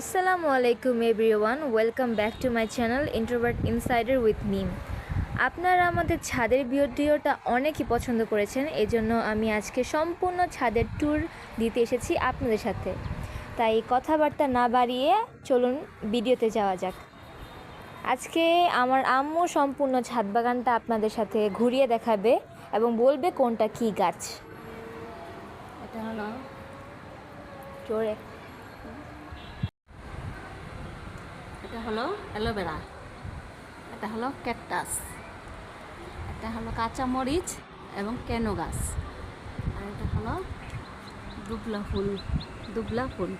আসসালামু আলাইকুম everyone welcome back to my channel introvert insider with Mim আপনারা আমাদের ছাদের ভিডিওটা অনেকই পছন্দ করেছেন এজন্য আমি আজকে সম্পূর্ণ ছাদের ট্যুর দিতে এসেছি আপনাদের সাথে। তাই কথাবার্তা না বাড়িয়ে চলুন ভিডিওতে যাওয়া যাক। আজকে আমার আম্মু সম্পূর্ণ ছাদ বাগানটা আপনাদের সাথে ঘুরিয়ে দেখাবে এবং বলবে কোনটা কি গাছ। এটা হলো জোরে। এটা হলো অ্যালোভেরা, এটা হলো ক্যাকটাস, এটা হলো কাঁচা মরিচ এবং কেনো গাছ আর এটা হলো দুবলা ফুল দুবলা ফুল।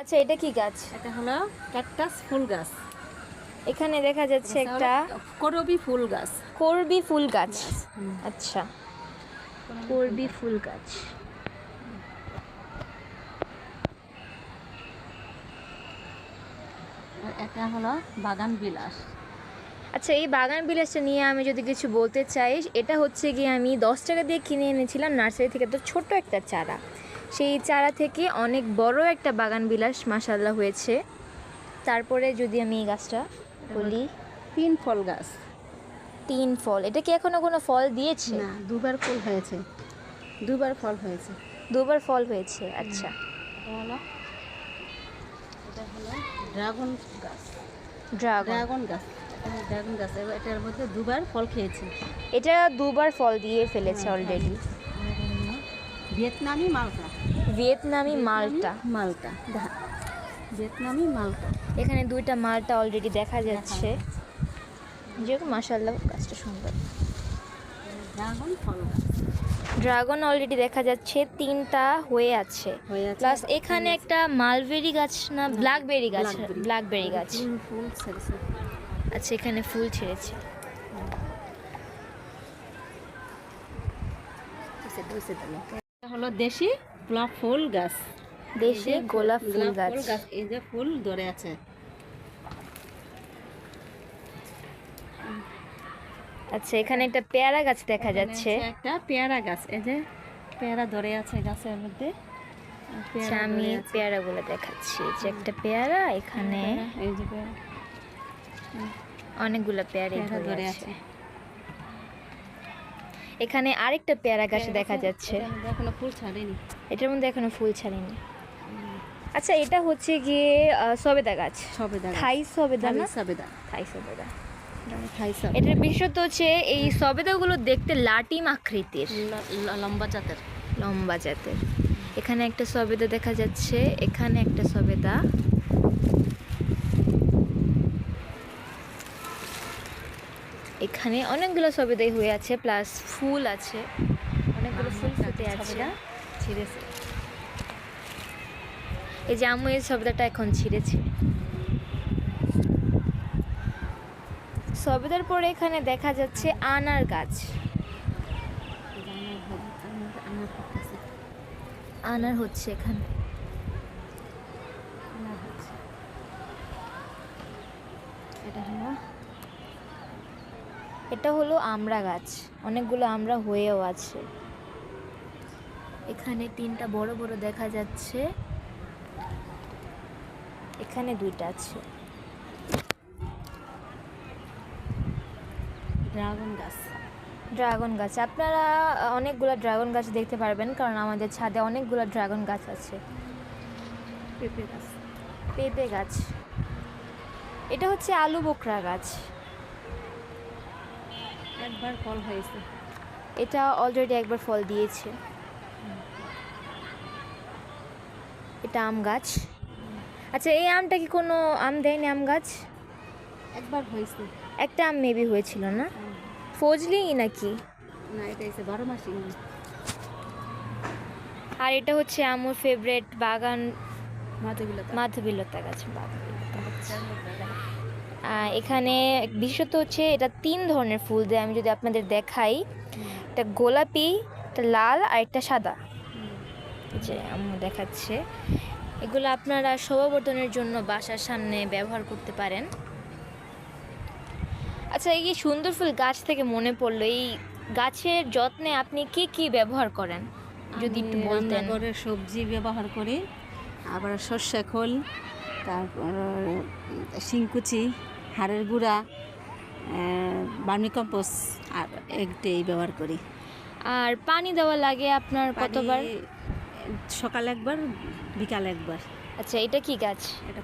আচ্ছা এটা কি গাছ? এটা হলো ক্যাকটাস ফুল গাছ। এখানে দেখা যাচ্ছে একটা করবি ফুল গাছ। করবি ফুল গাছ। আচ্ছা। করবি ফুল গাছ। এটা হলো বাগান বিলাস। আচ্ছা এই বাগান বিলাসটা নিয়ে আমি যদি কিছু বলতে চাই এটা হচ্ছে গিয়ে আমি দশ টাকা দিয়ে কিনে এনেছিলাম নার্সারি থেকে তো ছোট একটা চারা। সেই চারা থেকে অনেক বড় একটা বাগান বিলাস মাসাল্লাহ হয়েছে। তারপরে যদি আমি এই গাছটা বলি তিন ফল গাছ। তিন ফল। এটা কি এখনও কোনো ফল দিয়েছে? না দুবার ফল হয়েছে। দুবার ফল হয়েছে। দুবার ফল হয়েছে আচ্ছা। এটা হলো ড্রাগন গাছ। ড্রাগন। গাছ। ড্রাগন গাছ। এটার মধ্যে দুবার ফল খেয়েছে। এটা দুবার ফল দিয়ে ফেলেছে হ্যাঁ, অলরেডি এটা হলো ভিয়েতনামি মালটা। ভিয়েতনামি মালটা। মালটা। ভিয়েতনামি মালটা এখানে দুইটা মালটা অলরেডি দেখা যাচ্ছে যেরকম মাসাল্লাহ গাছটা সুন্দর ড্রাগন ফল ড্রাগন অলরেডি দেখা যাচ্ছে তিনটা হয়ে আছে প্লাস এখানে একটা মালবেরি গাছ না ব্ল্যাকবেরি গাছ ব্ল্যাকবেরি গাছ আচ্ছা এখানে ফুল ছেড়েছে হলো দেশি ফুল গাছ দেশি গোলাপ ফুল গাছ এই যে ফুল ধরে আছে। আচ্ছা এখানে একটা পেয়ারা গাছ দেখা যাচ্ছে। একটা পেয়ারা গাছ এই যে পেয়ারা ধরে আছে গাছের মধ্যে। আচ্ছা পেয়ারা আমি পেয়ারাগুলো দেখাচ্ছি এই যে একটা পেয়ারা এখানে এই যে পেয়ারা অনেকগুলো পেয়ারা পেয়ারা ধরে আছে। এখানে আরেকটা পেয়ারা গাছ দেখা যাচ্ছে। এখনও ফুল ছাড়েনি। এটার মধ্যে এখনও ফুল ছাড়েনি। আচ্ছা এটা হচ্ছে গিয়ে সবেদা গাছ। সবেদা। থাই সবেদা না? সবেদা। থাই সবেদা। এটার বিশেষত্ব হচ্ছে এই সবেদাগুলো দেখতে লাটিম আকৃতির। লম্বা জাতের। লম্বা জাতের। এখানে একটা সবেদা দেখা যাচ্ছে এখানে একটা সবেদা। এখানে অনেকগুলো সবেদাই হয়ে আছে প্লাস ফুল আছে। অনেকগুলো ফুল ফুটে আছে। ছিঁড়েছে এই যে আম্মু এই সবেদাটা এখন ছিঁড়েছে। সবেদার পরে এখানে দেখা যাচ্ছে আনার গাছ। আনার হচ্ছে এখানে। এটা হলো? আমড়া গাছ। অনেকগুলো আমড়া হয়েও আছে। এখানে তিনটা বড় বড় দেখা যাচ্ছে। এখানে দুইটা আছে। ড্রাগন গাছ। ড্রাগন গাছ। আপনারা অনেকগুলো ড্রাগন গাছ দেখতে পারবেন কারণ আমাদের ছাদে অনেকগুলো ড্রাগন গাছ আছে। পেঁপে গাছ। পেঁপে গাছ। এটা হচ্ছে আলু বোকরা গাছ। একবার ফল হয়েছে। এটা অলরেডি একবার ফল দিয়েছে। এটা আম গাছ। আচ্ছা এই আমটা কি কোনো আম দেয়নি আম গাছ? একবার হয়েছে। একটা আম মেবি হয়েছিল না? ফজলি নাকি? না এটা হচ্ছে বারো মাসি আর এটা হচ্ছে আমার ফেভারেট বাগান মাধবীলতা। গাছ মাধবীলতা গাছ। এখানে বিশেষত হচ্ছে এটা তিন ধরনের ফুল দেয় আমি যদি আপনাদের দেখাই। একটা গোলাপি একটা লাল আর একটা সাদা। যে আম্মু দেখাচ্ছে। এগুলো আপনারা শোভাবর্ধনের জন্য বাসার সামনে ব্যবহার করতে পারেন। আচ্ছা এই সুন্দর ফুল গাছ থেকে মনে পড়ল এই গাছের যত্নে আপনি কি কি ব্যবহার করেন? যদি একটু বলতেন। রান্নাঘরে সবজি ব্যবহার করি আবার সর্ষে খোল তারপর শিংকুচি হাড়ের গুঁড়া বার্মি কম্পোস্ট আর একটাই ব্যবহার করি। আর পানি দেওয়া লাগে আপনার কতবার? সকাল একবার বিকাল একবার। আচ্ছা এটা কি গাছ? এটা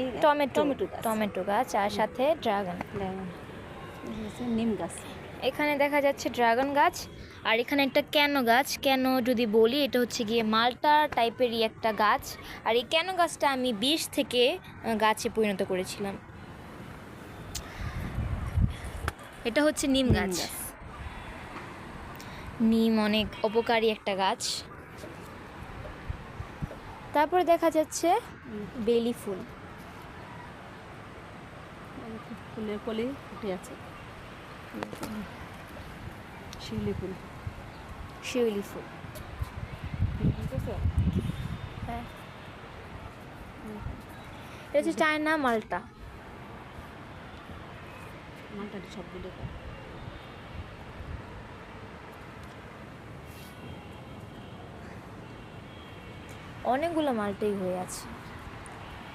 এই টমেটো টমেটো গাছ। আর সাথে ড্রাগন। নিম গাছ। এখানে দেখা যাচ্ছে ড্রাগন গাছ আর এখানে একটা কেন গাছ। কেন যদি বলি এটা হচ্ছে গিয়ে মালটা টাইপেরই একটা গাছ। আর এই কেন গাছটা আমি বিষ থেকে গাছে পরিণত করেছিলাম। এটা হচ্ছে নিম গাছ। নিম অনেক উপকারী একটা গাছ। তারপরে দেখা যাচ্ছে বেলি ফুল। ফুলের কলি ফুটে আছে। শিউলি ফুল। শিউলি ফুল। হ্যাঁ। এটা হচ্ছে চায়না মালটা। মালটাটি সবগুলো অনেকগুলো মালটাই হয়ে আছে।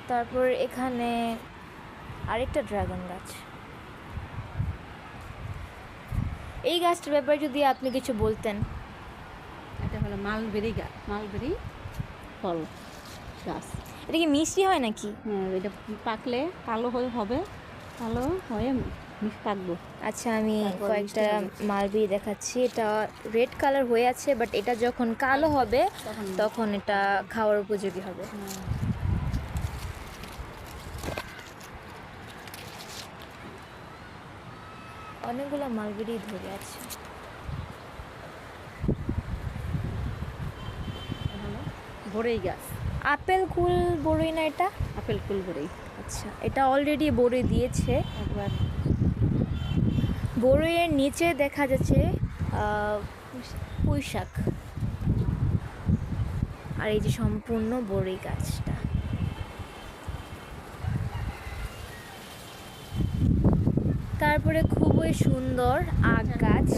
তারপর এখানে আরেকটা ড্রাগন গাছ। এই গাছটার ব্যাপারে যদি আপনি কিছু বলতেন। এটা হলো মালবেরি গাছ মালবেরি ফল গাছ। এটা কি মিষ্টি হয় নাকি? হ্যাঁ এটা পাকলে কালো হয়ে হবে কালো হয়ে আচ্ছা আমি কয়েকটা মালবি দেখাচ্ছি। এটা রেড কালার হয়ে আছে বাট এটা যখন কালো হবে তখন এটা খাওয়ার উপযোগী হবে। অনেকগুলো মালবেরি ধরে আছে। বড়ই গাছ আপেল কুল বড়ই না এটা? আপেল কুল বড়ই আচ্ছা এটা অলরেডি বড়ই দিয়েছে। একবার বড়ইয়ের নিচে দেখা যাচ্ছে আহ, পুঁই শাক আর এই যে সম্পূর্ণ বড়ই গাছটা। তারপরে খুবই সুন্দর আগ গাছ।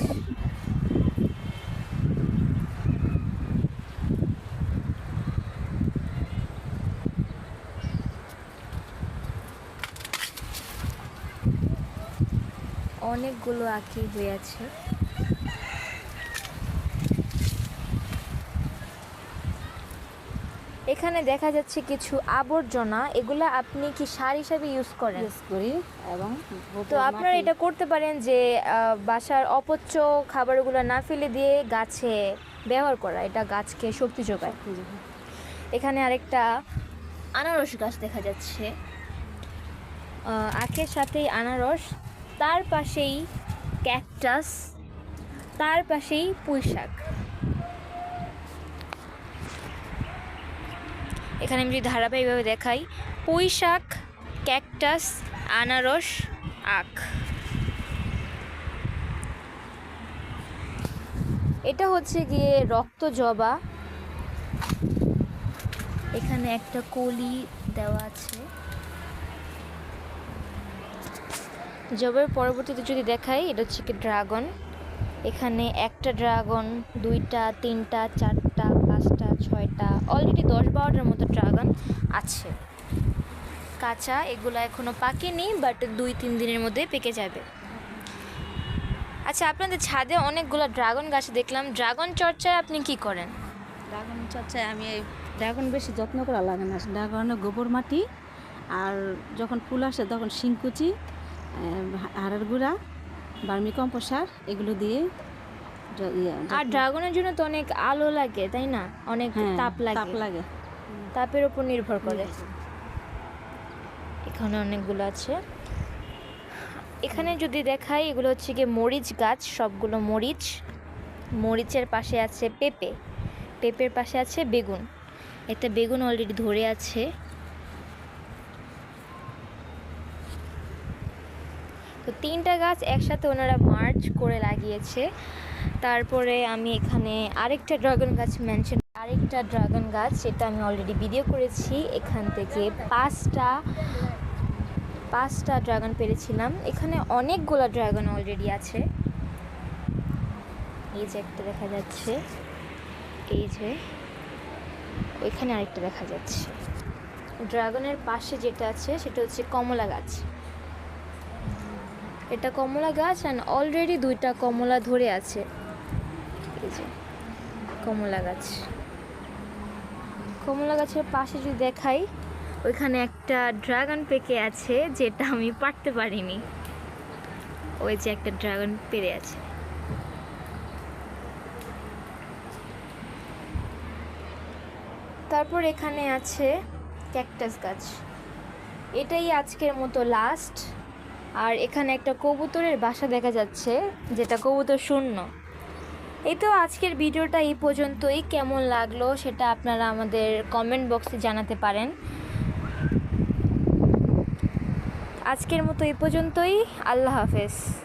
অনেকগুলো আঁকি হয়ে আছে এখানে দেখা যাচ্ছে কিছু আবর্জনা এগুলা আপনি কি সার হিসাবে ইউজ করেন? ইউজ করি এবং তো আপনারা এটা করতে পারেন যে বাসার অপচ্য খাবারগুলো না ফেলে দিয়ে গাছে ব্যবহার করা এটা গাছকে শক্তি যোগায়। এখানে আরেকটা আনারস গাছ দেখা যাচ্ছে। আখের সাথেই আনারস তার পাশেই ক্যাকটাস, তার পাশেই পুঁই শাক এখানে আমি যদি ধারাবাহিকভাবে দেখাই পুঁই শাক ক্যাকটাস, আনারস, আখ। এটা হচ্ছে গিয়ে রক্ত জবা। এখানে একটা কলি দেওয়া আছে। জবের পরবর্তীতে যদি দেখাই, এটা হচ্ছে কি ড্রাগন। এখানে একটা ড্রাগন, দুইটা, তিনটা, চারটা, পাঁচটা, ছয়টা অলরেডি দশ বারোটার মতো ড্রাগন আছে। কাঁচা, এগুলো এখনও পাকেনি বাট দুই, তিন দিনের মধ্যে পেকে যাবে। আচ্ছা আপনাদের ছাদে অনেকগুলো ড্রাগন গাছ দেখলাম। ড্রাগন চর্চায় আপনি কি করেন? ড্রাগন চর্চায় আমি এই ড্রাগন বেশি যত্ন করা লাগে না। ড্রাগনের গোবর মাটি, আর যখন ফুল আসে তখন শিংকুচি হাড়ের গুঁড়া বার্মি কম্পোস্ট এগুলো দিয়ে ইয়ে, আর ড্রাগনের জন্য তো অনেক আলো লাগে তাই না? অনেক হ্যাঁ, তাপ লাগে। তাপ লাগে। তাপের উপর নির্ভর করে। এখানে অনেকগুলো আছে। এখানে যদি দেখাই এগুলো হচ্ছে গিয়ে মরিচ গাছ সবগুলো মরিচ। মরিচের পাশে আছে পেঁপে। পেঁপের পাশে আছে বেগুন। একটা বেগুন অলরেডি ধরে আছে। তো তিনটা গাছ একসাথে ওনারা মার্চ করে লাগিয়েছে। তারপরে আমি এখানে আরেকটা ড্রাগন গাছ মেনশন আরেকটা ড্রাগন গাছ সেটা আমি অলরেডি ভিডিও করেছি। এখান থেকে পাঁচটা পাঁচটা ড্রাগন পেরেছিলাম। এখানে অনেকগুলো ড্রাগন অলরেডি আছে। এই যে একটা দেখা যাচ্ছে। এই যে ওইখানে আরেকটা দেখা যাচ্ছে। ড্রাগনের পাশে যেটা আছে, সেটা হচ্ছে কমলা গাছ। এটা কমলা গাছ অ্যান্ড অলরেডি দুইটা কমলা ধরে আছে। কমলা গাছ। কমলা গাছের পাশে যদি দেখাই, ওইখানে একটা ড্রাগন পেকে আছে যেটা আমি পারতে পারিনি। ওই যে একটা ড্রাগন পেরে আছে। তারপর এখানে আছে ক্যাকটাস গাছ। এটাই আজকের মতো লাস্ট আর এখানে একটা কবুতরের বাসা দেখা যাচ্ছে, যেটা কবুতর শূন্য। এই তো আজকের ভিডিওটা এই পর্যন্তই। কেমন লাগল সেটা আপনারা আমাদের কমেন্ট বক্সে জানাতে পারেন। আজকের মতো এই পর্যন্তই। আল্লাহ হাফেজ।